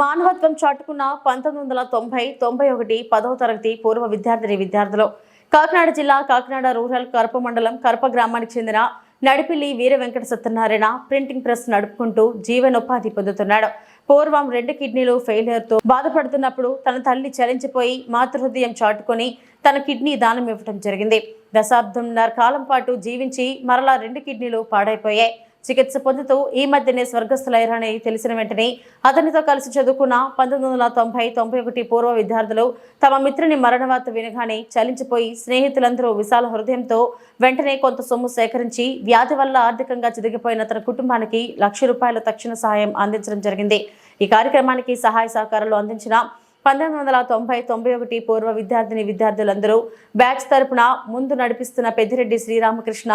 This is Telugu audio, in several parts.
మానవత్వం చాటుకున్న పంతొమ్మిది వందల తొంభై తొంభై ఒకటి పదవ తరగతి పూర్వ విద్యార్థిని విద్యార్థులు. కాకినాడ జిల్లా కాకినాడ రూరల్ కరప మండలం కరప గ్రామానికి చెందిన నడిపిల్లి వీర వెంకట సత్యనారాయణ ప్రింటింగ్ ప్రెస్ నడుపుకుంటూ జీవనోపాధి పొందుతున్నాడు. పూర్వం రెండు కిడ్నీలు ఫెయిలియర్తో బాధపడుతున్నప్పుడు తన తల్లి చలించిపోయి మాతృహృదయం చాటుకొని తన కిడ్నీ దానం ఇవ్వడం జరిగింది. దశాబ్దంన్నర కాలం పాటు జీవించి మరలా రెండు కిడ్నీలు పాడైపోయాయి. చికిత్స పొందుతూ ఈ మధ్యనే స్వర్గస్థులయ్యారని తెలిసిన వెంటనే అతనితో కలిసి చదువుకున్న పంతొమ్మిది వందల తొంభై తొంభై ఒకటి పూర్వ విద్యార్థులు తమ మిత్రుని మరణవార్త వినగానే చలించిపోయి స్నేహితులందరూ విశాల హృదయంతో వెంటనే కొంత సొమ్ము సేకరించి వ్యాధి వల్ల ఆర్థికంగా చిరిగిపోయిన తన కుటుంబానికి లక్ష రూపాయల తక్షణ సహాయం అందించడం జరిగింది. ఈ కార్యక్రమానికి సహాయ సహకారాలు అందించిన పంతొమ్మిది వందల తొంభై తొంభై ఒకటి పూర్వ విద్యార్థిని విద్యార్థులందరూ బ్యాచ్ తరపున ముందు నడిపిస్తున్న పెద్దిరెడ్డి శ్రీరామకృష్ణ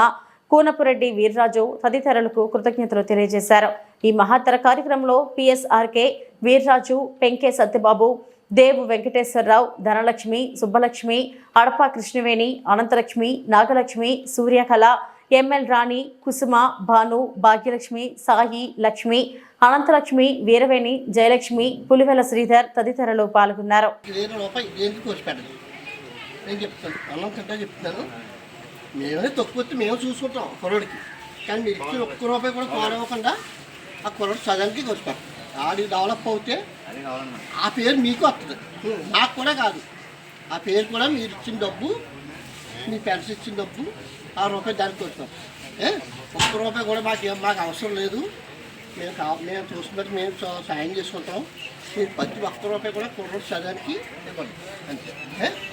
కూనపురెడ్డి వీర్రాజు తదితరులకు కృతజ్ఞతలు తెలియజేశారు. ఈ మహత్తర కార్యక్రమంలో పిఎస్ఆర్కే వీర్రాజు పెంకే సత్యబాబు దేవు వెంకటేశ్వరరావు ధనలక్ష్మి సుబ్బలక్ష్మి అడపా కృష్ణవేణి అనంతలక్ష్మి నాగలక్ష్మి సూర్యకళ ఎంఎల్ రాణి కుసుమ భాను భాగ్యలక్ష్మి సాయి లక్ష్మి అనంతలక్ష్మి వీరవేణి జయలక్ష్మి పులివెల శ్రీధర్ తదితరులు పాల్గొన్నారు. మేమే తక్కువ వస్తే మేము చూసుకుంటాం కుర్రోడికి. కానీ మీరు ఇచ్చిన ఒక్క రూపాయి కూడా కోరవ్వకుండా ఆ కుర్రోడు సగానికి కోసి ఆడి డెవలప్ అవుతే ఆ పేరు మీకు వస్తుంది నాకు కూడా కాదు. ఆ పేరు కూడా మీరు ఇచ్చిన డబ్బు మీ పెన్స్ ఇచ్చిన డబ్బు ఆ రూపాయి దానికి వస్తాం ఒక్క రూపాయి కూడా మాకు ఏం- మాకు అవసరం లేదు. మేము కా మేము చూసుకున్నట్టు మేము సాయం చేసుకుంటాం. మీరు ప్రతి ఒక్క రూపాయి కూడా కుర్రోడు చదవడానికి ఇవ్వండి. అంతే.